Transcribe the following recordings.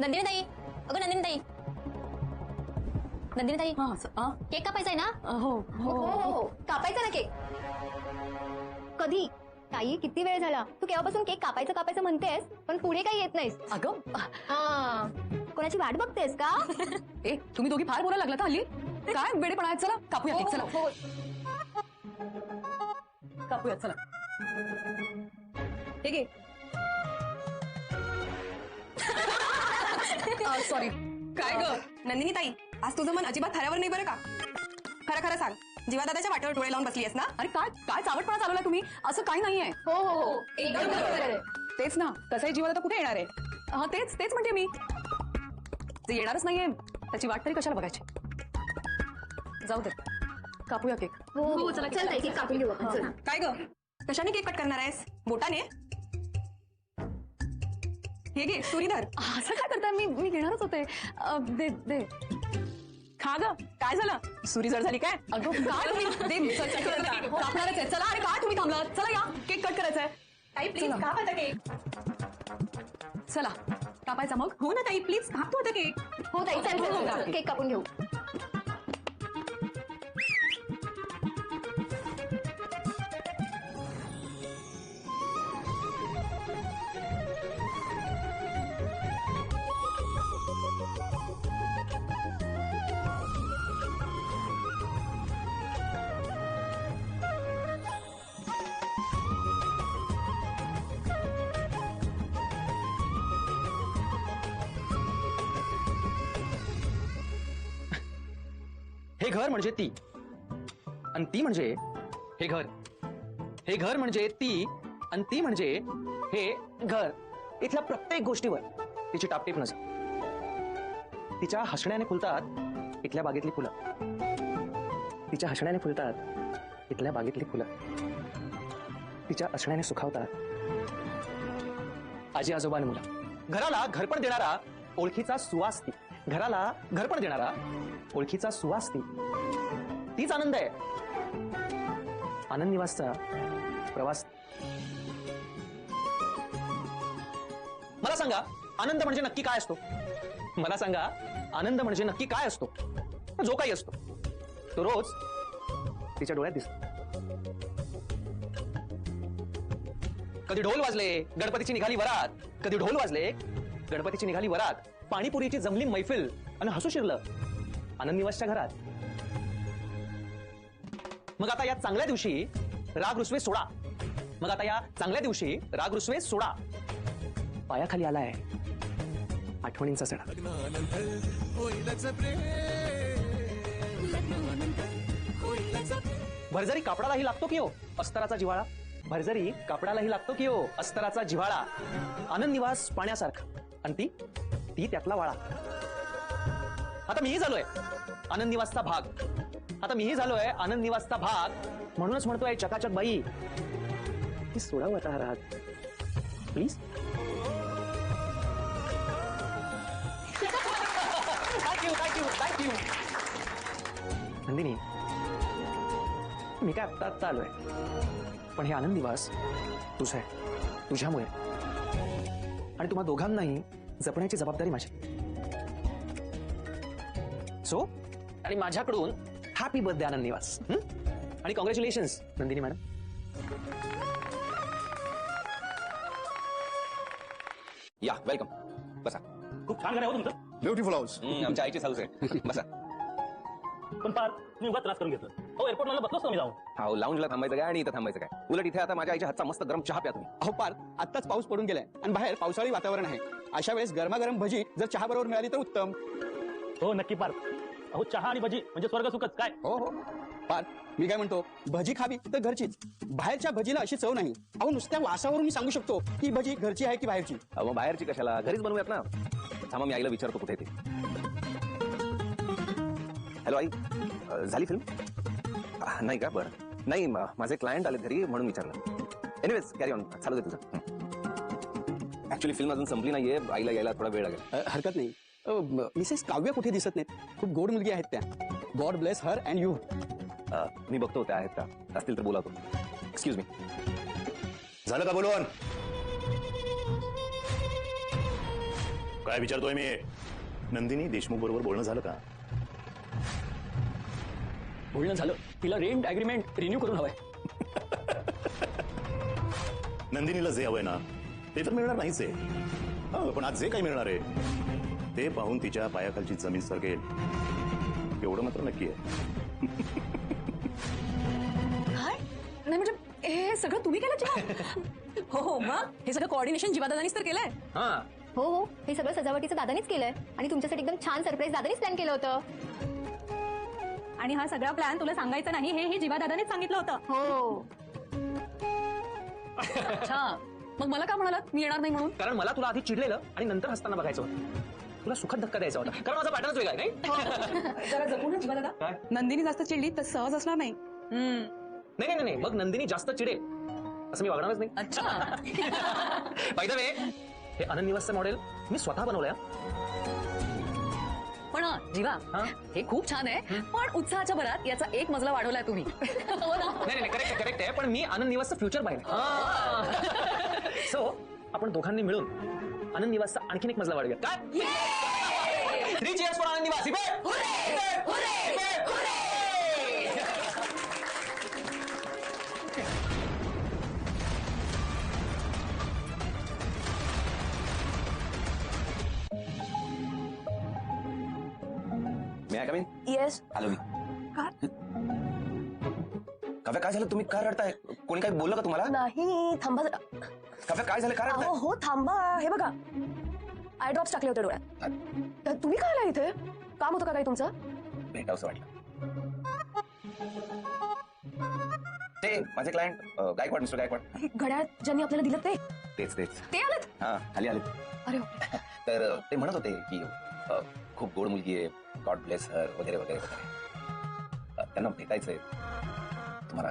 नंदिनी ताई अगं नंदिनी ताई नंदिनी ताई हा स- हा? केक कापायचा आहे ना हो हो हो हो हो कापायचा ना केक कधी ताई किती वेळ झाला तू केव्हापासून केक कापायचं कापायचं म्हणतेस पण पुढे काही येत नाहीस अगं हा कोणाची वाट बघतेस का ए तुम्ही दोघी फार बोलायला लागला हल्ली काय वेडेपणा आहे चला कापूया केक चला हो, कापूया चला घे सॉरी काय ग? नंदिनी ताई आज तुझं मन अजिबात थऱ्यावर नाही बरं का? खरं खरं सांग जीवा दादाच्या वाटेवर डोळे लावून बसलीयस ना? अरे काय काय चावटपणा चालवला तुम्ही? असं काही नाहीये. हो हो हो. एकदम बरोबर आहे. तेच ना तसाही आता कुठे येणार आहे? हा तेच तेच म्हणते मी. जे येणारच नाहीये त्याची वाट तरी कशाला बघायची? जाऊ दे. कापूया केक. हो हो चला चल ताई केक कापून घेऊ आपण. चला. काय ग? कशाने केक कट करणार आहेस? बोटाने? हे घे सुरीधर असं काय करताय? मी मी घेणारच होते. अ, दे दे. खा ग. काय झालं? सुरी जर झाली काय? अगं काय तुम्ही दे चल, चल, चल, चल, कापणारच आहे. चला अरे काय तुम्ही थांबला चला या. केक कट करायचा आहे ताई प्लीज चला. खा आता केक. चला. कापायचा मग? हो ना ताई प्लीज खा तू आता केक. हो ताई चल चल, हो, चल हो. केक कापून घेऊ. हे घर म्हणजे ती. आणि ती म्हणजे हे घर. हे घर म्हणजे ती आणि ती म्हणजे हे घर. इथल्या प्रत्येक गोष्टीवर तिची टापटीप नजर. तिच्या हसण्याने फुलतात इथल्या बागेतली फुलं. तिच्या हसण्याने फुलतात इथल्या बागेतली फुलं. तिच्या असण्याने सुखावतात आजी आजोबान मुलं. घराला घरपण देणारा ओळखीचा सुवास ती. घराला घरपण देणारा ओळखीचा सुवास ती तीच आनंद आहे. आनंद निवासचा प्रवास. मला सांगा आनंद म्हणजे नक्की काय असतो? मला सांगा आनंद म्हणजे नक्की काय असतो? जो काही असतो. तो रोज तिच्या डोळ्यात दिसतो. कधी ढोल वाजले गणपतीची निघाली वरात. कधी ढोल वाजले गणपतीची निघाली वरात. पाणीपुरीची जमली मैफिल आणि हसू शिरलं. आनंद निवासच्या घरात. मग आता या चांगल्या दिवशी राग रुसवे सोडा. मग आता या चांगल्या दिवशी राग रुसवे सोडा. पायाखाली आलाय. आठवणींचा सडा. भरजरी कापडालाही लागतो की हो? अस्तराचा जिव्हाळा. भरजरी कापडालाही लागतो की हो? अस्तराचा जिव्हाळा. आनंद निवास पाण्यासारखा. आणि ती ती त्यातला वाळा आता मीही झालोय आनंद निवासचा भाग. आता मीही झालोय आनंद निवासचा भाग. म्हणूनच म्हणतोय चकाचक बाई. ती सोडावं आता हा please thank you thank you thank you Nandini मी काय आत्ता आत्ता आलोय. पण हे आनंद दिवस तुझं आहे. तुझ्यामुळे. आणि तुम्हा दोघांनाही जपण्याची जबाबदारी माझी. सो आणि माझ्याकडून हॅपी बर्थडे आनंद निवास. हं? आणि कॉंग्रॅच्युलेशन्स नंदिनी मॅडम या वेलकम बसा. खूप छान घर आहे हो तुमचं. ब्युटिफुल हाऊस आमच्या आईचीच हाऊस आहे. बसा. पण फार मी उगाच त्रास करून घेतलं. हो एअरपोर्टला बसलोच मी जाऊन? हा लाऊंजला थांबायचं काय आणि इथं थांबायचं काय? उलट इथे आता माझ्या आईच्या हातचा मस्त गरम चहा प्या तुम्ही. अहो पार आत्ताच पाऊस पडून गेलाय आणि बाहेर पावसाळी वातावरण आहे. अशा वेळेस गरमागरम भजी जर चहा बरोबर मिळाली तर उत्तम. हो नक्की पार अहो चहा आणि भजी म्हणजे स्वर्ग सुखच काय? हो हो. पार मी काय म्हणतो भजी खावी तर घरचीच. बाहेरच्या भजीला अशी चव नाही. अहो नुसत्या वासावरून मी सांगू शकतो की भजी घरची आहे की बाहेरची? अहो, मग बाहेरची कशाला? घरीच बनवूयात ना. थांबा मी आईला विचारतो कुठे ते. हॅलो आई. अ, झाली फिल्म नाही का? बरं. नाही म- माझे क्लायंट आले घरी म्हणून विचारलं. एनिवेज कॅरी ऑन चालू दे तुझं. ऍक्च्युली फिल्म अजून संपली नाहीये. आईला यायला थोडा वेळ लागेल. अ, हरकत नाही. अ, म- मिसेस काव्य कुठे दिसत नाहीत? खूप गोड मुलगी आहेत त्या. God bless her and you uh, मी बघतो त्या आहेत का असतील तर बोलावतो. एक्सक्यूज मी झालं का बोलवून काय विचारतोय मी? नंदिनी देशमुख बरोबर बोलणं झालं का? बोलणं झालं. तिला रेंट अग्रीमेंट रिन्यू करून हवंय. नंदिनीला जे हवंय ना ते तर मिळणार नाहीच आहे. हं, पण आज जे काही मिळणार आहे ते पाहून तिच्या पायाखालची जमीन सरकेल एवढं मात्र नक्की आहे. काय? नाही म्हणजे हे सगळं तुम्ही केलं जीवा हो हो मग? हे सगळं कॉर्डिनेशन जीवादादानीच तर केलंय. हा. हो हो हे सगळं सजावटीचं दादानीच केलंय. आणि तुमच्यासाठी एकदम छान सरप्राईज दादानीच प्लॅन केलं होतं. आणि हा सगळा प्लॅन तुला सांगायचा नाही हे हे जीवादादानेच सांगितलं होतं. हो. अच्छा. मग मला का म्हणालात? मी येणार नाही म्हणून? कारण मला तुला आधी चिडलेलं आणि नंतर हसताना बघायचं होतं. तुला सुखद धक्का द्यायचा होता. कारण माझा पॅटर्नच वेगळा आहे नाही? जरा जपून जीवा दादा काय? नंदिनी जास्त चिडली तर सहज असणार नाही. हम्म. नाही नाही नाही मग नंदिनी जास्त चिडेल. असं मी वागणारच नाही. अच्छा. पाहिजे वे हे आनंद मॉडेल मी स्वतः बनवलंय पण हा, जीवा हा? हे खूप छान आहे. पण उत्साहाच्या भरात याचा एक मजला वाढवलाय तुम्ही. हो ना? नाही नाही करेक्ट करेक्ट आहे. पण मी आनंद निवासचं फ्युचर पाहिलं. सो आपण दोघांनी मिळून आनंद निवासचा आणखीन एक मजला वाढूया काय थ्री चेअर्स फॉर आनंद निवास. इबे! इबे! इबे! मी येस आलो मी काव्या काय झालं? तुम्ही का रडताय? कोणी काही बोललं का तुम्हाला? नाही थांबा जरा. काव्या काय झालं? का अहो हो थांबा. हे बघा. आय ड्रॉप्स टाकले होते डोळ्यात. तर तुम्ही काय आला इथे? काम होतं का काही तुमचं? भेटावंसं वाटलं. ते माझे क्लायंट गायकवाड मिस्टर गायकवाड. हे घड्याळ ज्यांनी आपल्याला दिलं ते. तेच तेच. ते आलेत? हा खाली आले. अरे बापरे. तर ते म्हणत होते की अ, खूप गोड मुलगी आहे. गॉड ब्लेस हर वगैरे वगैरे वगैरे. अ, त्यांना भेटायचंय. तुम्हाला.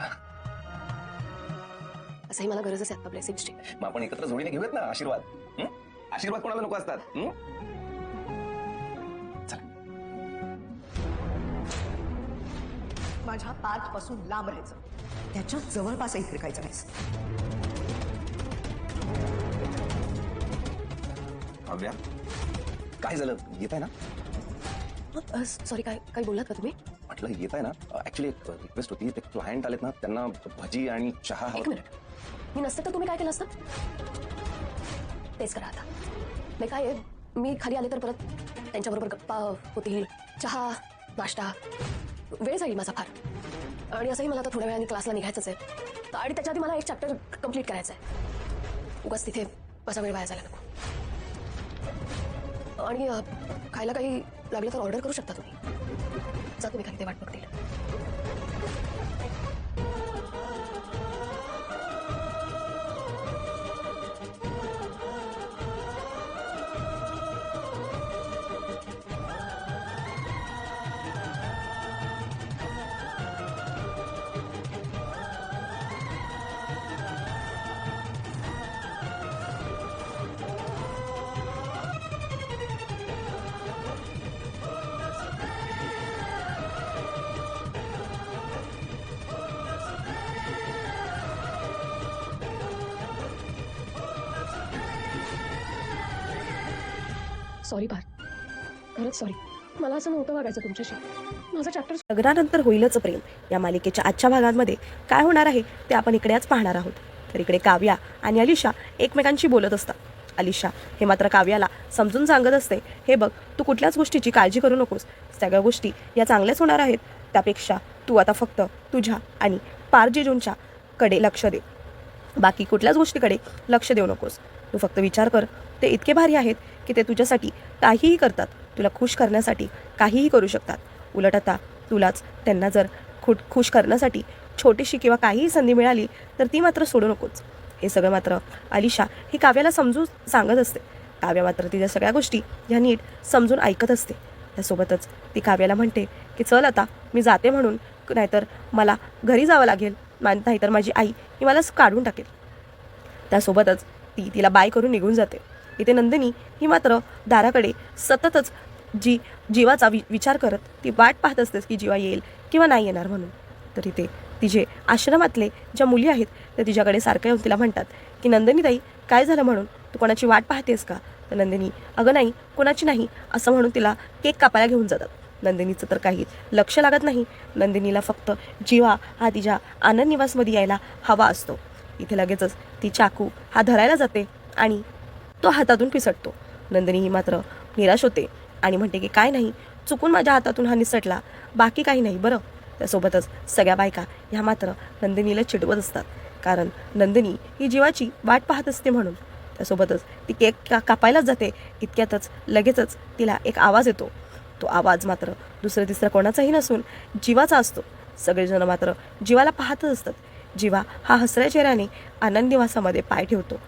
असंही मला गरजच आहे आता ब्लेसिंगची मग आपण एकत्र जोडीने घेऊयात ना आशीर्वाद? हं? आशीर्वाद कोणाला नको असतात? हं? चला. माझ्या पाच पासून लांब राहायचं. त्याच्या जवळपासही फिरकायचं नाही काव्या काय झालं? येत आहे ना? सॉरी काय काही बोललात का तुम्ही? म्हटलं येत आहे ना? ऍक्च्युली एक रिक्वेस्ट होती. ते क्लायंट आलेत ना त्यांना भजी आणि चहा एक हवा मिनिट. मी नसते तर तुम्ही काय केलं असतं? तेच करा आता. नाही काय आहे, मी खाली आले तर परत त्यांच्याबरोबर गप्पा होतील चहा नाश्ता. वेळ जाईल माझा फार. आणि असंही मला आता थोड्या वेळाने क्लासला निघायचंच आहे. आणि त्याच्या आधी मला एक चॅप्टर कंप्लीट करायचं आहे उगाच तिथे माझा वेळ वाया झाला नको. आणि अ, खायला काही लागलं तर ऑर्डर करू शकता तुम्ही. जा तुम्ही खाली ते वाट बघतील. सॉरी पार खरंच सॉरी मला असं नव्हतं वागायचं तुमच्याशी. माझं चॅप्टर लग्नानंतर होईलच प्रेम. या मालिकेच्या आजच्या भागांमध्ये काय होणार आहे ते आपण इकडेच पाहणार आहोत. तर इकडे काव्या आणि अलिशा एकमेकांशी बोलत असतात. अलिशा हे मात्र काव्याला समजून सांगत असते हे बघ तू कुठल्याच गोष्टीची काळजी करू नकोस. सगळ्या गोष्टी या चांगल्याच होणार आहेत. त्यापेक्षा तू आता फक्त तुझ्या आणि पारजीजूंच्या कडे लक्ष दे. बाकी कुठल्याच गोष्टीकडे लक्ष देऊ नकोस. तू फक्त विचार कर. ते इतके भारी आहेत की ते तुझ्यासाठी काहीही करतात. तुला खुश करण्यासाठी काहीही करू शकतात. उलट आता तुलाच त्यांना जर खुट खुश करण्यासाठी छोटीशी किंवा काहीही संधी मिळाली तर ती मात्र सोडू नकोच. हे सगळं मात्र अलिशा ही काव्याला समजून सांगत असते. काव्या मात्र तिच्या सगळ्या गोष्टी ह्या नीट समजून ऐकत असते. त्यासोबतच ती काव्याला म्हणते की चल आता मी जाते म्हणून नाहीतर मला घरी जावं लागेल. नाहीतर माझी आई ही मला काढून टाकेल. त्यासोबतच ती तिला बाय करून निघून जाते. इथे नंदिनी ही मात्र दाराकडे सततच जी जीवाचा वि विचार करत ती वाट पाहत असतेस की जीवा येईल किंवा नाही येणार म्हणून. तर इथे तिचे आश्रमातले ज्या मुली आहेत त्या तिच्याकडे सारखं येऊन तिला म्हणतात की नंदिनी ताई काय झालं म्हणून? तू कोणाची वाट पाहतेस का? तर नंदिनी अगं नाही कोणाची नाही असं म्हणून तिला केक कापायला घेऊन जातात. नंदिनीचं तर काही लक्ष लागत नाही. नंदिनीला फक्त जीवा हा तिच्या आनंद निवासमध्ये यायला हवा असतो. इथे लगेचच ती चाकू हा धरायला जाते आणि तो हातातून पिसटतो. नंदिनी ही मात्र निराश होते आणि म्हणते की काय नाही चुकून माझ्या हातातून हा निसटला. बाकी काही नाही बरं. त्यासोबतच सगळ्या बायका ह्या मात्र नंदिनीला चिडवत असतात. कारण नंदिनी ही जीवाची वाट पाहत असते म्हणून. त्यासोबतच ती केक का कापायलाच जाते. इतक्यातच लगेचच तिला एक आवाज येतो. तो आवाज मात्र दुसरं तिसरं कोणाचाही नसून जीवाचा असतो. सगळेजण मात्र जीवाला पाहतच असतात. जीवा हा हसऱ्या चेहऱ्याने आनंद निवासामध्ये पाय ठेवतो.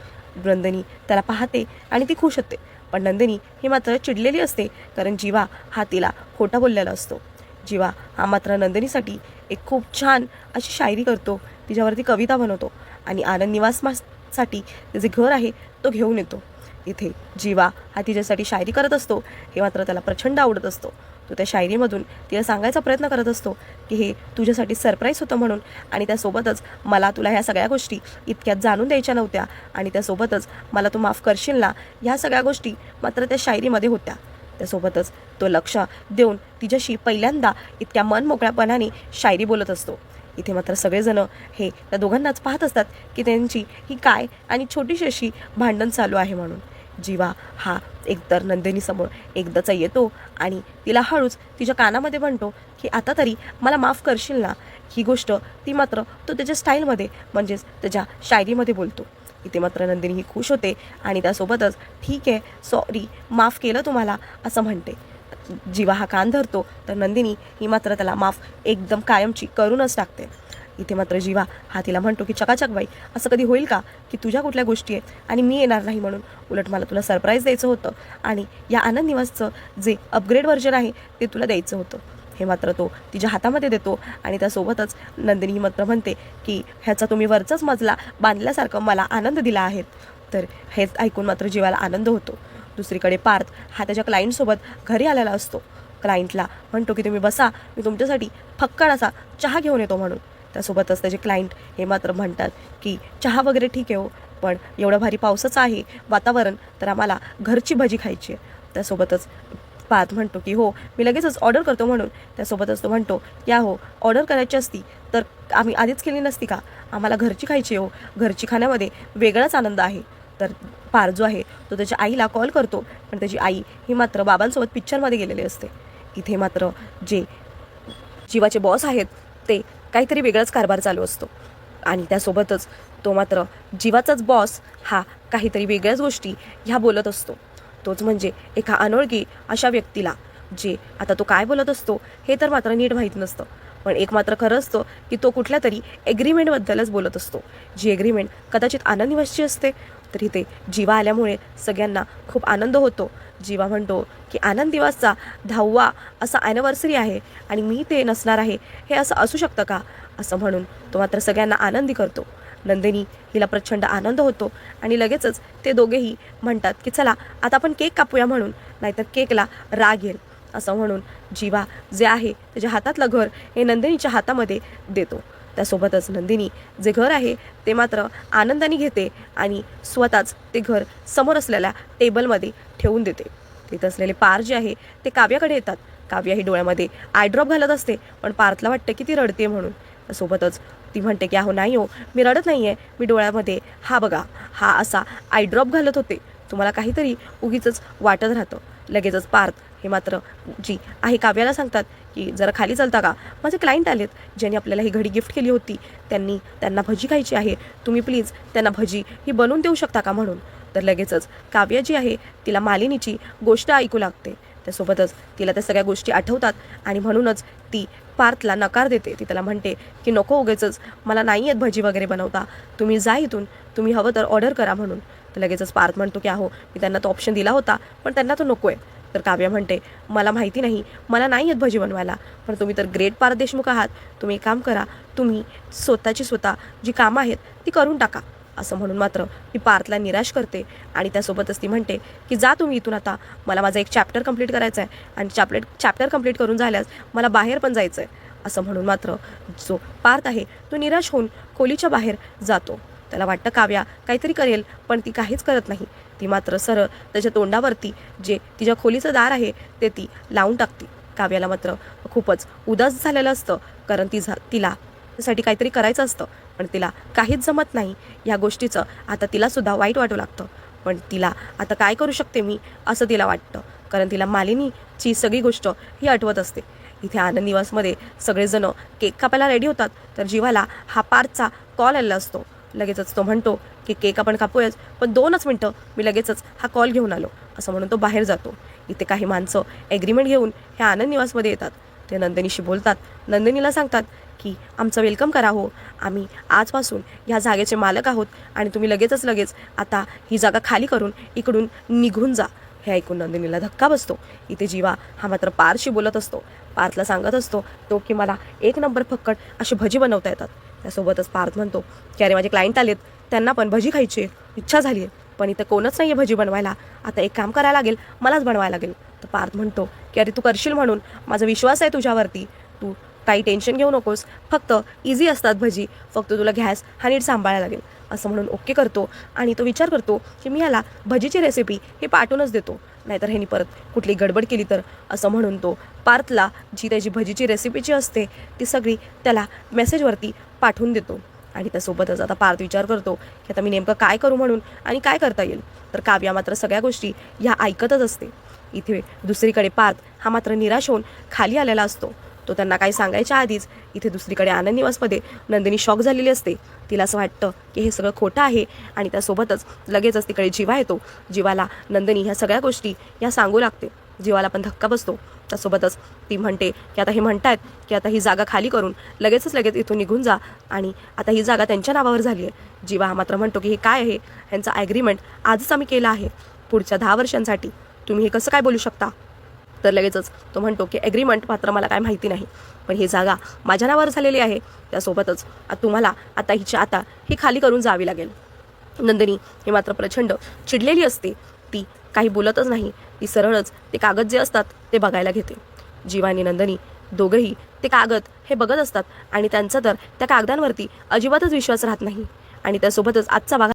नंदिनी त्याला पाहते आणि ती खुश होते. पण नंदिनी ही मात्र चिडलेली असते कारण जीवा हा तिला खोटा बोललेला असतो. जीवा हा मात्र नंदिनीसाठी एक खूप छान अशी शायरी करतो. तिच्यावरती कविता बनवतो आणि आनंद निवाससाठी जे घर आहे तो घेऊन येतो. इथे जीवा हा तिच्यासाठी शायरी करत असतो. हे मात्र त्याला प्रचंड आवडत असतो. तो त्या शायरीमधून तिला सांगायचा प्रयत्न करत असतो की हे तुझ्यासाठी सरप्राईज होतं म्हणून आणि त्यासोबतच मला तुला ह्या सगळ्या गोष्टी इतक्यात जाणून द्यायच्या नव्हत्या आणि त्यासोबतच मला तू माफ करशील ना ह्या सगळ्या गोष्टी मात्र त्या शायरीमध्ये होत्या. त्यासोबतच तो लक्ष देऊन तिच्याशी पहिल्यांदा इतक्या मनमोकळ्यापणाने शायरी बोलत असतो. इथे मात्र सगळेजण हे त्या दोघांनाच पाहत असतात की त्यांची ही काय आणि छोटीशी अशी भांडण चालू आहे म्हणून. जीवा हा एकतर नंदिनीसमोर एकदाचा येतो आणि तिला हळूच तिच्या कानामध्ये म्हणतो की आता तरी मला माफ करशील ना? ही गोष्ट ती मात्र तो त्याच्या स्टाईलमध्ये म्हणजेच त्याच्या शायरीमध्ये बोलतो. इथे मात्र नंदिनी ही खुश होते आणि त्यासोबतच ठीक आहे सॉरी माफ केलं तुम्हाला असं म्हणते. जीवा हा कान धरतो तर नंदिनी ही मात्र त्याला माफ एकदम कायमची करूनच टाकते. इथे मात्र जीवा हा तिला म्हणतो की चकाचक बाई असं कधी होईल का की तुझ्या कुठल्या गोष्टी आहेत आणि मी येणार नाही म्हणून? उलट मला तुला सरप्राईज द्यायचं होतं आणि या आनंद निवासचं जे अपग्रेड व्हर्जन आहे ते तुला द्यायचं होतं. हे मात्र तो तिच्या हातामध्ये देतो आणि त्यासोबतच नंदिनी ही मात्र म्हणते की ह्याचा तुम्ही वरचाच मजला बांधल्यासारखं मला आनंद दिला आहे. तर हेच ऐकून मात्र जीवाला आनंद होतो. दुसरीकडे पार्थ हा त्याच्या क्लायंटसोबत घरी आलेला असतो. क्लायंटला म्हणतो की तुम्ही बसा मी तुमच्यासाठी फक्कड असा चहा घेऊन येतो म्हणून. त्यासोबतच त्याचे क्लायंट हे मात्र म्हणतात की चहा वगैरे ठीक आहे हो पण एवढं भारी पावसाचं आहे वातावरण तर आम्हाला घरची भजी खायची आहे. त्यासोबतच पार्थ म्हणतो की हो मी लगेचच ऑर्डर करतो म्हणून. त्यासोबतच तो म्हणतो या हो ऑर्डर करायची असती तर आम्ही आधीच केली नसती का? आम्हाला घरची खायची हो. घरची खाण्यामध्ये वेगळाच आनंद आहे. तर पार जो आहे तो त्याच्या आईला कॉल करतो. पण त्याची आई ही मात्र बाबांसोबत पिक्चरमध्ये गेलेली असते. इथे मात्र जे जीवाचे बॉस आहेत ते काहीतरी वेगळाच कारभार चालू असतो. आणि त्यासोबतच तो मात्र जीवाचाच बॉस हा काहीतरी वेगळ्याच गोष्टी ह्या बोलत असतो. तोच म्हणजे एका अनोळखी अशा व्यक्तीला जे आता तो काय बोलत असतो हे तर मात्र नीट माहीत नसतं. पण एक मात्र खरं असतं की तो कुठल्या तरी एग्रीमेंटबद्दलच बोलत असतो. जी एग्रीमेंट कदाचित आनंद निवासची असते तर इथे जीवा आल्यामुळे सगळ्यांना खूप आनंद होतो. जीवा म्हणतो की आनंद दिवसचा दहावा असा ॲनिव्हर्सरी आहे आणि मी ते नसणार आहे हे असं असू शकतं का? असं म्हणून तो मात्र सगळ्यांना आनंदी करतो. नंदिनी हिला प्रचंड आनंद होतो आणि लगेचच ते दोघेही म्हणतात की चला आता आपण केक कापूया म्हणून नाहीतर केकला राग येईल. असं म्हणून जीवा जे आहे त्याच्या हातातलं घर हे नंदिनीच्या हातामध्ये देतो. त्यासोबतच नंदिनी जे घर आहे ते मात्र आनंदाने घेते आणि स्वतःच ते घर समोर असलेल्या टेबलमध्ये ठेवून देते. तिथं असलेले पार जे आहे ते काव्याकडे येतात. काव्या ही डोळ्यामध्ये आयड्रॉप घालत असते पण पार्थला वाटतं की ती रडते म्हणून. सोबतच ती म्हणते की अहो नाही हो मी रडत नाही आहे मी डोळ्यामध्ये हा बघा हा असा आयड्रॉप घालत होते. तुम्हाला काहीतरी उगीच वाटत राहतं. लगेचच पार्थ हे मात्र जी आहे काव्याला सांगतात की जरा खाली चालता का? माझे क्लायंट आलेत. ज्यांनी आपल्याला ही घडी गिफ्ट केली होती त्यांनी त्यांना भजी खायची आहे. तुम्ही प्लीज त्यांना भजी ही बनवून देऊ शकता का म्हणून? तर लगेचच काव्या जी आहे तिला मालिनीची गोष्ट ऐकू लागते. त्यासोबतच तिला त्या सगळ्या गोष्टी आठवतात आणि म्हणूनच ती पार्थला नकार देते. ती त्याला म्हणते की नको उगेच मला नाही आहेत भजी वगैरे बनवता. तुम्ही जा इथून. तुम्ही हवं तर ऑर्डर करा म्हणून. तर लगेचच पार्थ म्हणतो की अहो मी त्यांना तो ऑप्शन दिला होता पण त्यांना तो नको आहे तर काव्या म्हणते मला माहिती नाही मला नाही येत भजी बनवायला पण तुम्ही तर ग्रेट पारदेशमुख आहात. तुम्ही एक काम करा तुम्ही स्वतःची स्वतः जी कामं आहेत ती करून टाका. असं म्हणून मात्र ती पार्थला निराश करते आणि त्यासोबतच ती म्हणते की जा तुम्ही इथून आता मला माझा एक चॅप्टर कंप्लीट करायचा आहे आणि चॅप्लेट चॅप्टर कंप्लीट करून झाल्यास मला बाहेर पण जायचं आहे असं म्हणून मात्र जो पार्थ आहे तो निराश होऊन खोलीच्या बाहेर जातो. त्याला वाटतं काव्या काहीतरी करेल पण ती काहीच करत नाही. ती मात्र सरळ त्याच्या तोंडावरती जे तिच्या खोलीचं दार आहे ते ती लावून टाकते. काव्याला मात्र खूपच उदास झालेलं असतं कारण ती झा तिला त्यासाठी काहीतरी करायचं असतं पण तिला काहीच जमत नाही. या गोष्टीचं आता तिला सुद्धा वाईट वाटू लागतं. पण तिला आता काय करू शकते मी असं तिला वाटतं. कारण तिला मालिनीची सगळी गोष्ट ही आठवत असते. इथे आनंद निवासमध्ये सगळेजण केक कापायला रेडी होतात तर जीवाला हा पारचा कॉल आलेला असतो. लगेचच तो म्हणतो की केक आपण कापूयाच पण दोनच मिनटं मी लगेचच हा कॉल घेऊन आलो. असं म्हणून तो बाहेर जातो. इथे काही माणसं ॲग्रीमेंट घेऊन ह्या आनंद निवासमध्ये येतात. ते नंदिनीशी बोलतात. नंदिनीला सांगतात की आमचं वेलकम करा हो. आम्ही आजपासून ह्या जागेचे मालक आहोत आणि तुम्ही लगेचच लगेच आता ही जागा खाली करून इकडून निघून जा. हे ऐकून नंदिनीला धक्का बसतो. इथे जीवा हा मात्र पारशी बोलत असतो. पार्थला सांगत असतो तो की मला एक नंबर फक्कड अशी भजी बनवता येतात. त्यासोबतच पार्थ म्हणतो की अरे माझे क्लायंट आलेत. त्यांना पण भजी खायची आहे, इच्छा झाली आहे. पण इथं कोणच नाही आहे भजी बनवायला. आता एक काम करायला लागेल. मलाच बनवायला लागेल. तर पार्थ म्हणतो की अरे तू करशील म्हणून. माझा विश्वास आहे तुझ्यावरती. तू काही टेन्शन घेऊ नकोस. फक्त इझी असतात भजी. फक्त तुला गॅस हा नीट सांभाळायला लागेल. असं म्हणून ओके करतो. आणि तो विचार करतो की मी ह्याला भजीची रेसिपी हे पाठवूनच देतो. नाहीतर ह्यानी परत कुठली गडबड केली तर. असं म्हणून तो पार्थला जी त्याची भजीची रेसिपीची असते ती सगळी त्याला मेसेजवरती पाठवून देतो. आणि त्यासोबतच आता पार्थ विचार करतो की आता मी नेमकं काय करू म्हणून आणि काय करता येईल. तर काव्या मात्र सगळ्या गोष्टी ह्या ऐकतच असते. इथे दुसरीकडे पार्थ हा मात्र निराश होऊन खाली आलेला असतो. तो त्यांना काही सांगायच्या आधीच इथे दुसरीकडे आनंद निवासमध्ये नंदिनी शॉक झालेली असते. तिला असं वाटतं की हे सगळं खोटं आहे आणि त्यासोबतच लगेचच तिकडे जीवा येतो. जीवाला नंदिनी ह्या सगळ्या गोष्टी ह्या सांगू लागते. जीवाला पण धक्का बसतो. त्यासोबतच ती म्हणते की आता हे म्हणतायत की आता ही जागा खाली करून लगेचच लगेच इथून निघून जा. आणि आता ही जागा त्यांच्या नावावर झाली आहे. जीवा हा मात्र म्हणतो की हे काय आहे? ह्यांचा ॲग्रीमेंट आजच आम्ही केला आहे. पुढच्या दहा वर्षांसाठी तुम्ही हे कसं काय बोलू शकता? तर लगेचच तो म्हणतो की ॲग्रीमेंट मात्र मला काय माहिती नाही. पण ही जागा माझ्या नावावर झालेली आहे. त्यासोबतच तुम्हाला आता हिची आता ही खाली करून जावी लागेल. नंदिनी ही मात्र प्रचंड चिडलेली असते. ती काही बोलतच नाही. ती सरळच ते कागद जे असतात ते बघायला घेते. जीवानी नंदनी नंदिनी दोघंही ते कागद हे बघत असतात आणि त्यांचा तर त्या कागदांवरती अजिबातच विश्वास राहत नाही. आणि त्यासोबतच आजचा भाग